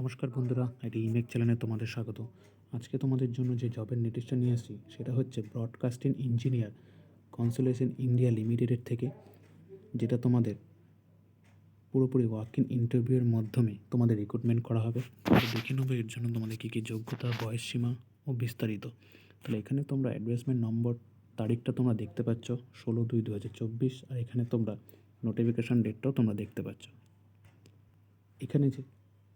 নমস্কার বন্ধুরা, এটি ইমেক চ্যানেলে তোমাদের স্বাগত। আজকে তোমাদের জন্য যে জবের নোটিশটা নিয়ে আসছি, সেটা হচ্ছে ব্রডকাস্টিং ইঞ্জিনিয়ার কনসোলেশন ইন্ডিয়া লিমিটেডের থেকে, যেটা তোমাদের পুরোপুরি ওয়ার্ক ইন ইন্টারভিউয়ের মাধ্যমে তোমাদের রিক্রুটমেন্ট করা হবে। দেখে নেব এর জন্য তোমাদের কী কী যোগ্যতা, বয়স সীমা ও বিস্তারিত। তাহলে এখানে তোমরা অ্যাডভার্টাইজমেন্ট নম্বর তারিখটা তোমরা দেখতে পাচ্ছ, ষোলো দুই দু হাজার চব্বিশ, আর এখানে তোমরা নোটিফিকেশান ডেটটাও তোমরা দেখতে পাচ্ছ। এখানে যে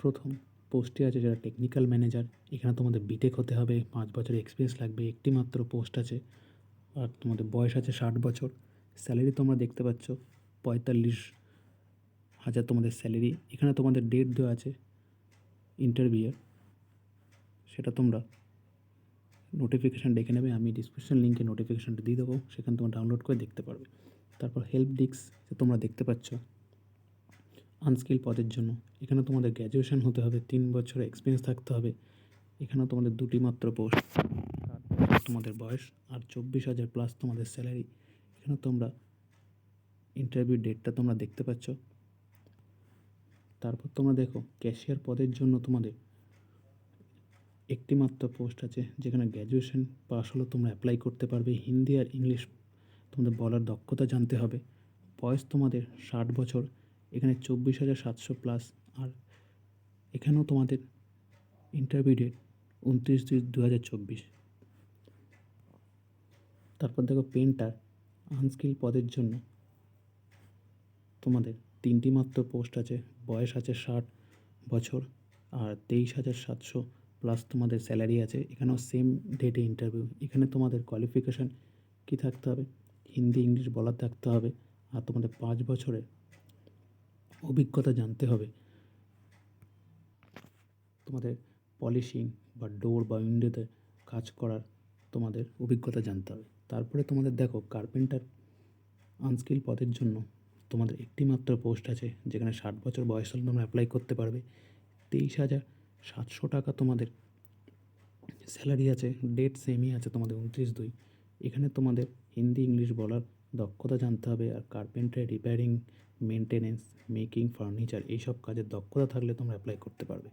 প্রথম পোস্টটি আছে যারা টেকনিক্যাল ম্যানেজার এখানে তোমাদের বিটেক হতে হবে, পাঁচ বছর এক্সপিরিয়েন্স লাগবে একটি মাত্র পোস্ট আছে, আর তোমাদের বয়স আছে ষাট বছর স্যালারি তোমরা দেখতে পাচ্ছ, পঁয়তাল্লিশ হাজার তোমাদের স্যালারি এখানে তোমাদের ডেট দেওয়া আছে ইন্টারভিউয়ের সেটা তোমরা নোটিফিকেশান ডেকে নেবে, আমি ডিসক্রিপশন লিঙ্কে নোটিফিকেশানটা দিয়ে দেবো, সেখানে তোমরা ডাউনলোড করে দেখতে পারবে, তারপর হেল্প ডিস্ক তোমরা দেখতে পাচ্ছ আনস্কিল পদের জন্য। এখানে তোমাদের গ্র্যাজুয়েশন হতে হবে, তিন বছরের এক্সপিরিয়েন্স থাকতে হবে। এখানে তোমাদের দুটি মাত্র পোস্ট তোমাদের বয়স আর চব্বিশ হাজার প্লাস তোমাদের স্যালারি এখানে তোমরা ইন্টারভিউ ডেটটা তোমরা দেখতে পাচ্ছ। তারপর তোমরা দেখো ক্যাশিয়ার পদের জন্য তোমাদের একটি মাত্র পোস্ট আছে, যেখানে গ্র্যাজুয়েশন পাস হলে তোমরা অ্যাপ্লাই করতে পারবে। হিন্দি আর ইংলিশ তোমাদের বলার দক্ষতা জানতে হবে। বয়স তোমাদের ষাট বছর। এখানে চব্বিশ হাজার সাতশো প্লাস আর এখানেও তোমাদের ইন্টারভিউ ডেট উনত্রিশ দুই দু হাজার চব্বিশ। তারপর দেখো পেন্টার আনস্কিল পদের জন্য তোমাদের তিনটি মাত্র পোস্ট আছে। বয়স আছে ষাট বছর, আর তেইশ হাজার সাতশো প্লাস তোমাদের স্যালারি আছে। এখানেও সেম ডেটে ইন্টারভিউ এখানে তোমাদের কোয়ালিফিকেশান কী থাকতে হবে? হিন্দি, ইংলিশ বলার থাকতে হবে। আর তোমাদের পাঁচ বছরের অভিজ্ঞতা জানতে হবে। তোমাদের পলিশিং বা ডোর বা উইন্ডোতে কাজ করার তোমাদের অভিজ্ঞতা জানতে হবে। তারপরে তোমাদের দেখো কার্পেন্টার আনস্কিল পদের জন্য তোমাদের একটি মাত্র পোস্ট আছে, যেখানে ষাট বছর বয়স হলে তোমরা অ্যাপ্লাই করতে পারবে। তেইশ হাজার সাতশো টাকা তোমাদের স্যালারি আছে ডেট সেমই আছে তোমাদের উনত্রিশ দুই। এখানে তোমাদের হিন্দি, ইংলিশ বলার দক্ষতা জানতে হবে আর carpenter repairing maintenance making furniture এইসব কাজের দক্ষতা থাকলে তোমরা অ্যাপ্লাই করতে পারবে।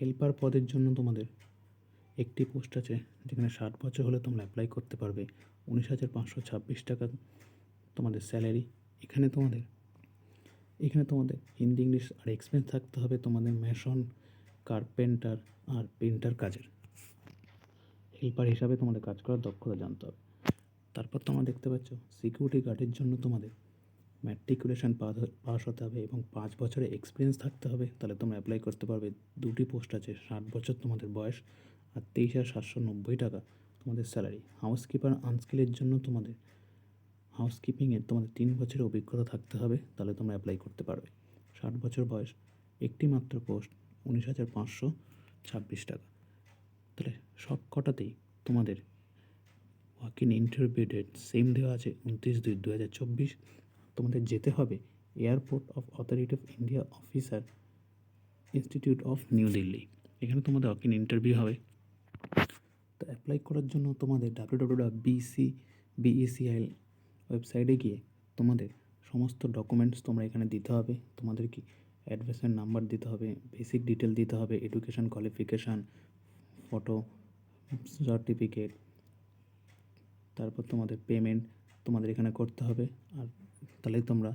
হেল্পার পদের জন্য তোমাদের একটি পোস্ট আছে যেখানে ষাট বছর হলে তোমরা অ্যাপ্লাই করতে পারবে। উনিশ হাজার পাঁচশো ছাব্বিশ টাকা তোমাদের স্যালারি এখানে তোমাদের এখানে তোমাদের হিন্দি, ইংলিশ আর এক্সপিরিয়েন্স থাকতে হবে তোমাদের মেশন কার্পেন্টার আর পেন্টার কাজের। হেল্পার হিসাবে তোমাদের কাজ করার দক্ষতা জানতে হবে। তারপর তোমরা দেখতে পাচ্ছ সিকিউরিটি গার্ডের জন্য তোমাদের ম্যাট্রিকুলেশন পাস হতে হবে এবং পাঁচ বছরের এক্সপিরিয়েন্স থাকতে হবে। তাহলে তোমরা অ্যাপ্লাই করতে পারবে। দুটি পোস্ট আছে, ষাট বছর তোমাদের বয়স আর তেইশ হাজার সাতশো নব্বই টাকা তোমাদের স্যালারি হাউসকিপার আনস্কিলের জন্য তোমাদের হাউসকিপিংয়ের তোমাদের তিন বছরের অভিজ্ঞতা থাকতে হবে। তাহলে তোমরা অ্যাপ্লাই করতে পারবে। ষাট বছর বয়স, একটি মাত্র পোস্ট উনিশ হাজার পাঁচশো ছাব্বিশ টাকা। তাহলে সব কটাতেই তোমাদের ইন ইন্টারভিউ ডেট সেম দেওয়া আছে উনত্রিশ দুই দু হাজার চব্বিশ। তোমাদের যেতে হবে airport of authority of India officer institute of New Delhi এখানে তোমাদের ইন ইন্টারভিউ হবে। তো অ্যাপ্লাই করার জন্য তোমাদের W W W BC BECIL ওয়েবসাইটে গিয়ে তোমাদের সমস্ত ডকুমেন্টস তোমরা এখানে দিতে হবে। তোমাদের কি অ্যাডভার্সের নাম্বার দিতে হবে বেসিক ডিটেল দিতে হবে এডুকেশান কোয়ালিফিকেশান ফটো সার্টিফিকেট তারপর তোমাদের পেমেন্ট তোমাদের এখানে করতে হবে। আর তাহলে তোমরা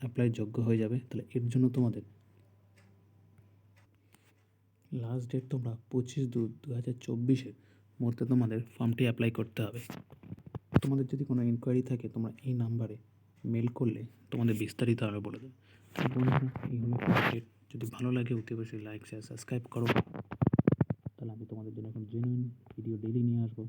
অ্যাপ্লাই যোগ্য হয়ে যাবে। তাহলে এর জন্য তোমাদের লাস্ট ডেট তোমরা পঁচিশ দু দু হাজার চব্বিশের মধ্যে তোমাদের ফর্মটি অ্যাপ্লাই করতে হবে। তোমাদের যদি কোনো ইনকোয়ারি থাকে, তোমরা এই নাম্বারে মেল করলে তোমাদের বিস্তারিত আরও বলে দেবে। যদি ভালো লাগে, অতি অবশ্যই লাইক শেয়ার সাবস্ক্রাইব করো। তাহলে আমি তোমাদের জন্য এখন জেনুইন ভিডিও ডেলি নিয়ে আসব।